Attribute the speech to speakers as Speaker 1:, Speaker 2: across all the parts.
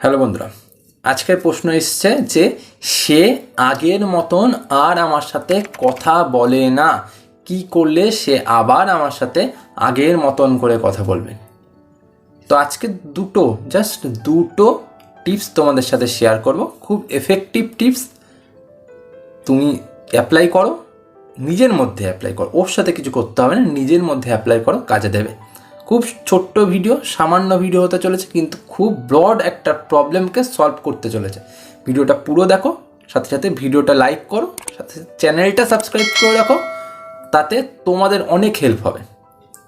Speaker 1: Hello বন্ধুরা, আজকের প্রশ্ন এসছে যে সে আগের মতন আর আমার সাথে কথা বলে না। কি করলে সে আবার আমার সাথে আগের মতন করে কথা বলবে? তো আজকে দুটো জাস্ট দুটো টিপস তোমাদের সাথে শেয়ার করব। খুব এফেক্টিভ টিপস তুমি অ্যাপ্লাই করো, নিজের মধ্যে অ্যাপ্লাই করো। ওর সাথে কিছু করতে হবে না, নিজের মধ্যে অ্যাপ্লাই করো, কাজে দেবে। খুব ছোট্ট ভিডিও সামান্য ভিডিও হতে চলেছে, কিন্তু খুব ব্রড একটা প্রবলেমকে সলভ করতে চলেছে। ভিডিওটা পুরো দেখো, সাথে সাথে ভিডিওটা লাইক করো, সাথে চ্যানেলটা সাবস্ক্রাইব করে রাখো, তাতে তোমাদের অনেক হেল্প হবে।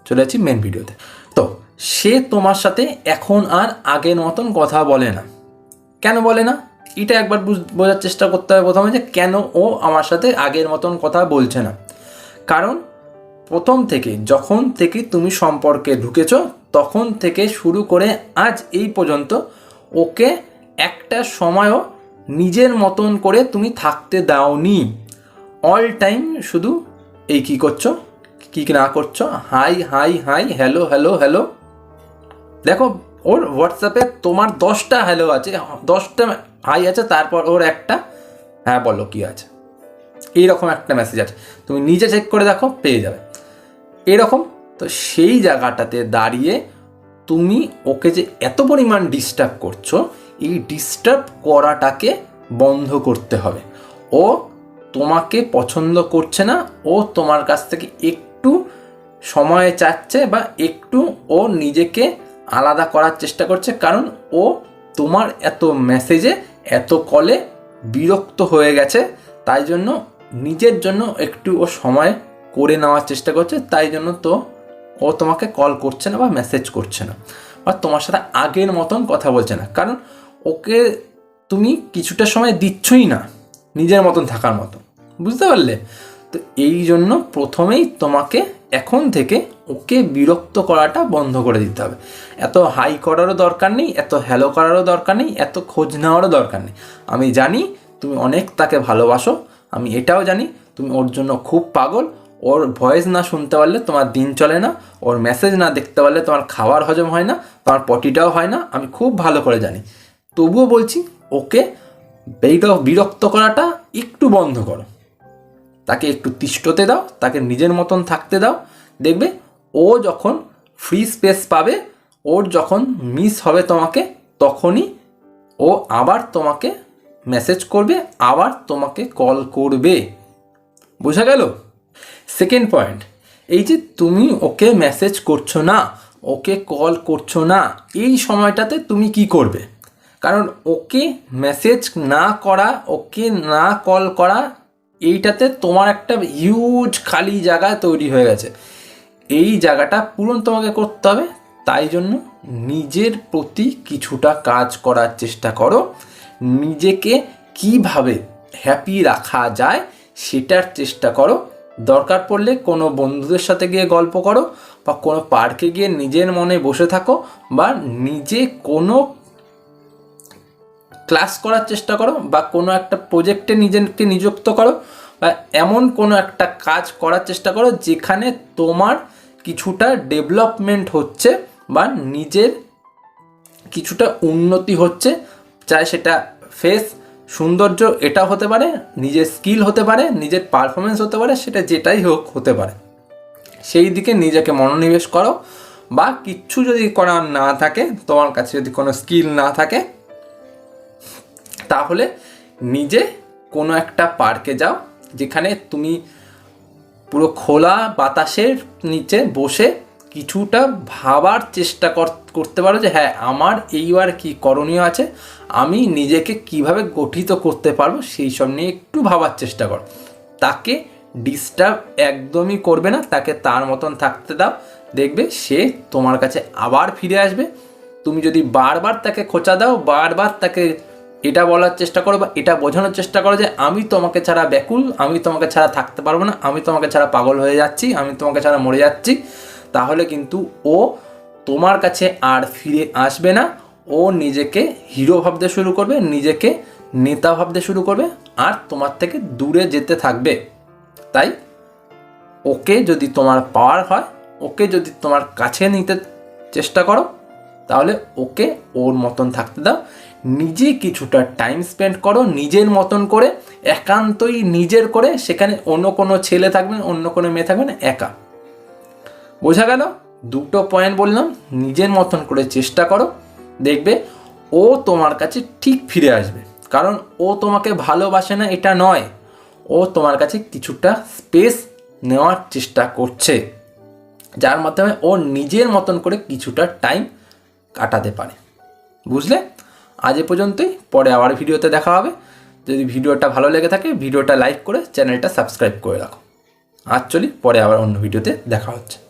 Speaker 1: চলে যাচ্ছি মেন ভিডিওতে তো, সে তোমার সাথে এখন আর আগের মতন কথা বলে না। কেন বলে না? এটা একবার বুঝ- বোঝার চেষ্টা করতে হবে প্রথমে যে কেন ও আমার সাথে আগের মতন কথা বলছে না। কারণ প্রথম থেকে, যখন থেকে তুমি সম্পর্কে ঢুকেছ, তখন থেকে শুরু করে আজ এই পর্যন্ত ওকে একটা সময়ও নিজের মতন করে তুমি থাকতে দাওনি। অল টাইম শুধু এই কি করছ? কি না করছ? Hi hi hi hello hello hello দেখো, ওর হোয়াটসঅ্যাপে তোমার দশটা হ্যালো আছে। দশটা হাই আছে, তারপর ওর একটা হ্যাঁ বলো কি আছে। এইরকম একটা মেসেজ আছে। তুমি নিজে চেক করে দেখো, পেয়ে যাবে। এরকম? তো সেই জায়গাটাতে দাঁড়িয়ে তুমি ওকে যে এত পরিমাণ ডিস্টার্ব করছ, এই ডিস্টার্ব করাটাকে বন্ধ করতে হবে। ও তোমাকে পছন্দ করছে না, ও তোমার কাছ থেকে একটু সময় চাচ্ছে বা একটু ও নিজেকে আলাদা করার চেষ্টা করছে কারণ ও তোমার এত মেসেজে এত কলে বিরক্ত হয়ে গেছে। তাই জন্য নিজের জন্য একটু ও সময় করে নেওয়ার চেষ্টা করছে, তাই জন্য তো ও তোমাকে কল করছে না বা মেসেজ করছে না। বা তোমার সাথে আগের মতন কথা বলছে না। কারণ ওকে তুমি কিছুটা সময় দিচ্ছই না, নিজের মতন থাকার মতো। বুঝতে পারলে? তো এই জন্য প্রথমেই তোমাকে এখন থেকে ওকে বিরক্ত করাটা বন্ধ করে দিতে হবে। এত হাই করারও দরকার নেই, এত হ্যালো করারও দরকার নেই, এত খোঁজ নেওয়ারও দরকার নেই। আমি জানি তুমি অনেক তাকে ভালোবাসো, আমি এটাও জানি, তুমি ওর জন্য খুব পাগল ওর ভয়েস না শুনতে পারলে তোমার দিন চলে না, ওর মেসেজ না দেখতে পারলে তোমার খাবার হজম হয় না, তোমার পটিটাও হয় না, আমি খুব ভালো করে জানি। তবুও বলছি, ওকে বির- বিরক্ত করাটা একটু বন্ধ করো। তাকে একটু তিষ্টতে দাও, তাকে নিজের মতন থাকতে দাও। দেখবে ও যখন ফ্রি স্পেস পাবে, ওর যখন মিস হবে তোমাকে, তখনই ও আবার তোমাকে মেসেজ করবে, আবার তোমাকে কল করবে। বোঝা গেল? সেকেন্ড পয়েন্ট এই যে তুমি ওকে মেসেজ করছ না, ওকে কল করছ না, এই সময়টাতে তুমি কি করবে? কারণ ওকে মেসেজ না করা, ওকে না কল করা, এইটাতে তোমার একটা হিউজ খালি জায়গা তৈরি হয়ে গেছে। এই জায়গাটা পূরণ তোমাকে করতে হবে, তাই জন্য নিজের প্রতি কিছুটা কাজ করার চেষ্টা করো। নিজেকে কীভাবে হ্যাপি রাখা যায়, সেটার চেষ্টা করো। দরকার পড়লে কোনো বন্ধুদের সাথে গিয়ে গল্প করো বা কোনো পার্কে গিয়ে নিজের মনে বসে থাকো বা নিজে কোনো ক্লাস করার চেষ্টা করো বা কোনো একটা প্রজেক্টে নিজেকে নিযুক্ত করো বা এমন কোনো একটা কাজ করার চেষ্টা করো যেখানে তোমার কিছুটা ডেভেলপমেন্ট হচ্ছে বা নিজের কিছুটা উন্নতি হচ্ছে, চাই সেটা ফেস সৌন্দর্য এটা হতে পারে, নিজের স্কিল হতে পারে, নিজের পারফরমেন্স হতে পারে, সেটা যেটাই হোক হতে পারে। সেই দিকে নিজেকে মনোনিবেশ করো বা কিচ্ছু যদি করার না থাকে, তোমার কাছে যদি কোনো স্কিল না থাকে, তাহলে নিজে কোনো একটা পার্কে যাও, যেখানে তুমি পুরো খোলা বাতাসের নিচে বসে কিছুটা ভাবার চেষ্টা কর- করতে পারো যে হ্যাঁ আমার এইবার কি করণীয় আছে, আমি নিজেকে কীভাবে গঠিত করতে পারব সেই সব নিয়ে একটু ভাবার চেষ্টা করো। তাকে ডিস্টার্ব একদমই করবে না, তাকে তার মতন থাকতে দাও। দেখবে সে তোমার কাছে আবার ফিরে আসবে। তুমি যদি বারবার তাকে খোঁচা দাও, বারবার তাকে এটা বলার চেষ্টা করো বা এটা বোঝানোর চেষ্টা করো যে, আমি তোমাকে ছাড়া ব্যাকুল, আমি তোমাকে ছাড়া থাকতে পারব না, আমি তোমাকে ছাড়া পাগল হয়ে যাচ্ছি, আমি তোমাকে ছাড়া মরে যাচ্ছি। তাহলে কিন্তু ও তোমার কাছে আর ফিরে আসবে না। ও নিজেকে হিরো ভাবতে শুরু করবে, নিজেকে নেতা ভাবতে শুরু করবে আর তোমার থেকে দূরে যেতে থাকবে। তাই ওকে যদি তোমার পাওয়ার হয়, ওকে যদি তোমার কাছে নিতে চেষ্টা করো, তাহলে ওকে ওর মতন থাকতে দাও। নিজে কিছুটা টাইম স্পেন্ড করো, নিজের মতন করে, একান্তই নিজের করে, সেখানে অন্য কোনো ছেলে থাকবেন অন্য কোনো মেয়ে থাকবেন একা। বোঝা গেল? দুটো পয়েন্ট বললাম, নিজের মতন করে চেষ্টা করো, দেখবে ও তোমার কাছে ঠিক ফিরে আসবে। কারণ ও তোমাকে ভালোবাসে না, এটা নয়। ও তোমার কাছে কিছুটা স্পেস নেওয়ার চেষ্টা করছে, যার মাধ্যমে ও নিজের মতন করে কিছুটা টাইম কাটাতে পারে। বুঝলে? আজ এ পর্যন্তই, পরে আবার ভিডিওতে দেখা হবে। যদি ভিডিওটা ভালো লেগে থাকে, ভিডিওটা লাইক করে চ্যানেলটা সাবস্ক্রাইব করে রাখো। আজ চলি, পরে আবার অন্য ভিডিওতে দেখা হচ্ছে।